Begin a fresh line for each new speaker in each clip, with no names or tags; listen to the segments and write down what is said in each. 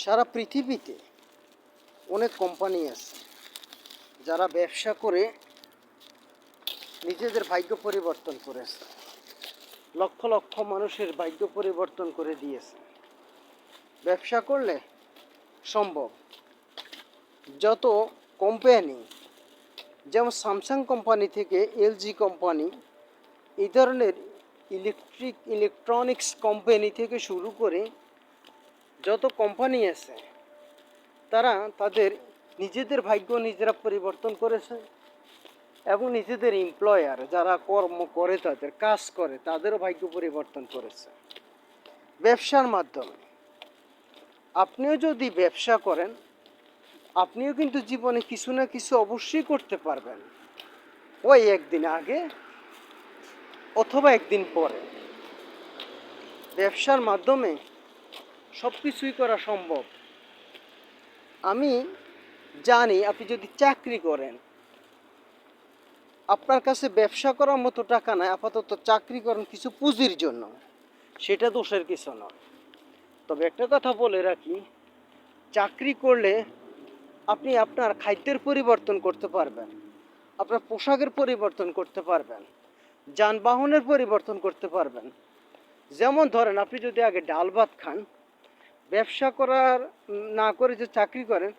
সারা পৃথিবীতে অনেক কোম্পানি আছে যারা ব্যবসা করে নিজেদের ভাগ্য পরিবর্তন করেছে। লক্ষ লক্ষ মানুষের ভাগ্য পরিবর্তন করে দিয়েছে। ব্যবসা করলে সম্ভব। যত কোম্পানি যেমন স্যামসাং কোম্পানি থেকে এলজি কোম্পানি এই ধরনের ইলেকট্রিক ইলেকট্রনিক্স কোম্পানি থেকে শুরু করে যত কোম্পানি আছে, তারা তাদের নিজেদের ভাগ্য নিজেরা পরিবর্তন করেছে এবং নিজেদের এমপ্লয়ার যারা কর্ম করে, তাদের কাজ করে, তাদেরও ভাগ্য পরিবর্তন করেছে। ব্যবসার মাধ্যমে। আপনিও যদি ব্যবসা করেন, আপনিও কিন্তু জীবনে কিছু না কিছু অবশ্যই করতে পারবেন। ওই একদিন আগে অথবা একদিন পরে। ব্যবসার মাধ্যমে সব কিছুই করা সম্ভব। আমি জানি আপনি যদি চাকরি করেন, আপনার কাছে ব্যবসা করার মতো টাকা নাই, আপাতত চাকরি করেন কিছু পুঁজির জন্য, সেটা দোষের কিছু নয় তবে একটা কথা বলে রাখি, চাকরি করলে আপনি আপনার খাদ্যের পরিবর্তন করতে পারবেন, আপনার পোশাকের পরিবর্তন করতে পারবেন, যানবাহনের পরিবর্তন করতে পারবেন। যেমন ধরেন আপনি যদি আগে ডাল ভাত খান ব্যবসা করার, না করে যে চাকরি করেন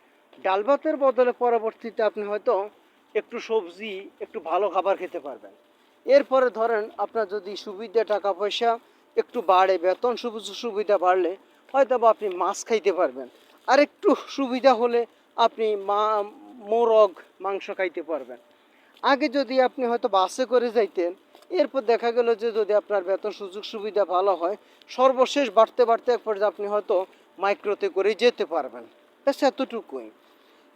ডাল ভাতের বদলে পরবর্তীতে আপনি হয়তো একটু সবজি, একটু ভালো খাবার খেতে পারবেন। এরপরে ধরেন আপনার যদি সুবিধা টাকা পয়সা একটু বাড়ে, বেতন সুবি- সুবিধা বাড়লে হয়তো বা আপনি মাছ খাইতে পারবেন। আর একটু সুবিধা হলে আপনি মা, মোরগ, মাংস খাইতে পারবেন। আগে যদি আপনি হয়তো বাসে করে যাইতেন, এরপর দেখা গেল যে যদি আপনার বেতন সুযোগ সুবিধা ভালো হয়, সর্বশেষ বাড়তে বাড়তে এক পর্যায়ে আপনি হয়তো মাইক্রোতে করে যেতে পারবেন। ব্যাস এতটুকুই।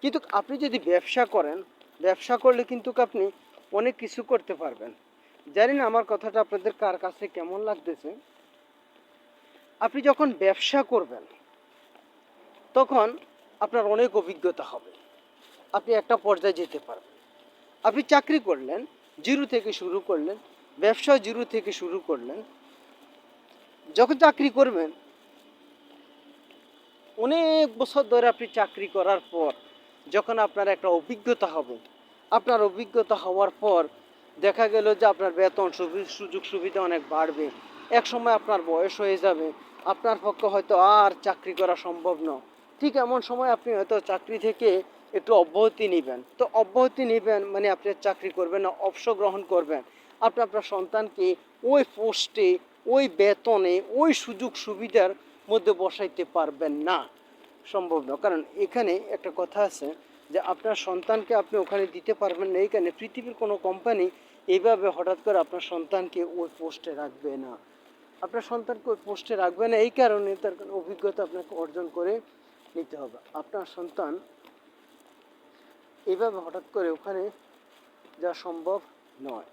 কিন্তু আপনি যদি ব্যবসা করেন, ব্যবসা করলে কিন্তু আপনি অনেক কিছু করতে পারবেন। জানি না আমার কথাটা আপনাদের কার কাছে কেমন লাগতেছে। আপনি যখন ব্যবসা করবেন, তখন আপনার অনেক অভিজ্ঞতা হবে। আপনি একটা পর্যায়ে যেতে পারবেন। আপনি চাকরি করলেন, জিরো থেকে শুরু করলেন, ব্যবসা জিরো থেকে শুরু করলেন। যখন চাকরি করবেন অনেক বছর ধরে আপনি চাকরি করার পর, যখন আপনার একটা অভিজ্ঞতা হবে, আপনার অভিজ্ঞতা হওয়ার পর দেখা গেল যে আপনার বেতন সুযোগ সুবিধা অনেক বাড়বে। এক সময় আপনার বয়স হয়ে যাবে, আপনার পক্ষে হয়তো আর চাকরি করা সম্ভব নয়। ঠিক এমন সময় আপনি হয়তো চাকরি থেকে একটু অব্যাহতি নেবেন। তো অব্যাহতি নেবেন মানে আপনি চাকরি করবেন না, অবসর গ্রহণ করবেন। আপনি আপনার সন্তানকে ওই পোস্টে, ওই বেতনে, ওই সুযোগ সুবিধার মধ্যে বসাইতে পারবেন না। সম্ভব না। কারণ এখানে একটা কথা আছে যে আপনার সন্তানকে আপনি ওখানে দিতে পারবেন না। এইখানে পৃথিবীর কোনো কোম্পানি এইভাবে হঠাৎ করে আপনার সন্তানকে ওই পোস্টে রাখবে না। আপনার সন্তানকে ওই পোস্টে রাখবে না। এই কারণে তার অভিজ্ঞতা আপনাকে অর্জন করে নিতে হবে। আপনার সন্তান এইভাবে হঠাৎ করে ওখানে যাওয়া সম্ভব নয়।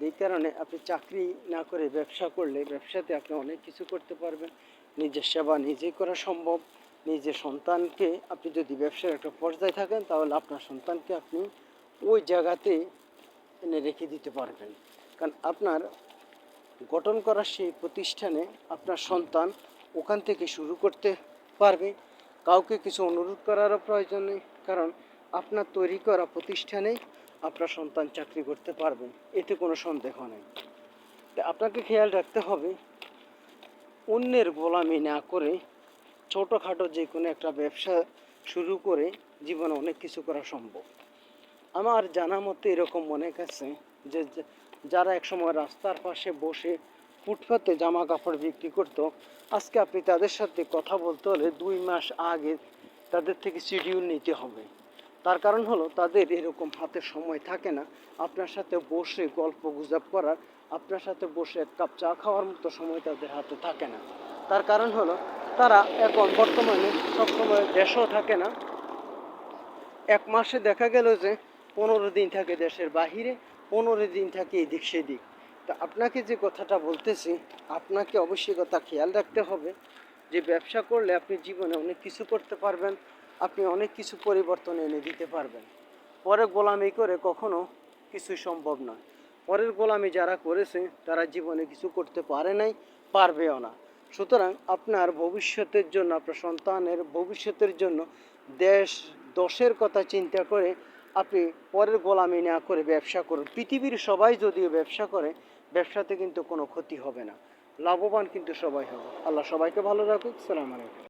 এই কারণে আপনি চাকরি না করে ব্যবসা করলে ব্যবসাতে আপনি অনেক কিছু করতে পারবেন। নিজের সেবা নিজেই করা সম্ভব। নিজের সন্তানকে আপনি যদি ব্যবসার একটা পর্যায়ে থাকেন, তাহলে আপনার সন্তানকে আপনি ওই জায়গাতে এনে রেখে দিতে পারবেন। কারণ আপনার গঠন করা সেই প্রতিষ্ঠানে আপনার সন্তান ওখান থেকে শুরু করতে পারবে। কাউকে কিছু অনুরোধ করারও প্রয়োজন নেই। কারণ আপনার তৈরি করা প্রতিষ্ঠানেই আপনার সন্তান চাকরি করতে পারবে, এতে কোনো সন্দেহ নেই। আপনাকে খেয়াল রাখতে হবে, অন্যের গোলামি না করে ছোটোখাটো যে কোনো একটা ব্যবসা শুরু করে জীবনে অনেক কিছু করা সম্ভব। আমার জানা মতে এরকম মনে যে, যে- যারা একসময় রাস্তার পাশে বসে ফুটপাতে জামা কাপড় বিক্রি করতো, আজকে আপনি তাদের সাথে কথা বলতে হলে দুই মাস আগে তাদের থেকে শিডিউল নিতে হবে। তার কারণ হলো তাদের এরকম হাতে সময় থাকে না। আপনার সাথে বসে গল্প গুজব করার, আপনার সাথে বসে এক কাপ চা খাওয়ার মতো সময় তাদের হাতে থাকে না। তার কারণ হলো তারা এখন বর্তমানে সবসময় দেশও থাকে না। এক মাসে দেখা গেল যে পনেরো দিন থাকে দেশের বাহিরে, পনেরো দিন থাকে এদিক সেদিক। তা আপনাকে যে কথাটা বলতেছি, আপনাকে অবশ্যই কথা খেয়াল রাখতে হবে যে ব্যবসা করলে আপনি জীবনে অনেক কিছু করতে পারবেন। আপনি অনেক কিছু পরিবর্তন এনে দিতে পারবেন। পরে গোলামি করে কখনো কিছুই সম্ভব নয়। পরের গোলামি যারা করেছে, তারা জীবনে কিছু করতে পারে নাই, পারবেও না। সুতরাং আপনার ভবিষ্যতের জন্য, আপনার সন্তানের ভবিষ্যতের জন্য দেশ দশের কথা চিন্তা করে আপনি পরের গোলামি না করে ব্যবসা করুন। পৃথিবীর সবাই যদিও ব্যবসা করে, ব্যবসাতে কিন্তু কোনো ক্ষতি হবে না। লাভবান কিন্তু সবাই হবে। আল্লাহ সবাইকে ভালো রাখুক। সালাম আলাইকুম।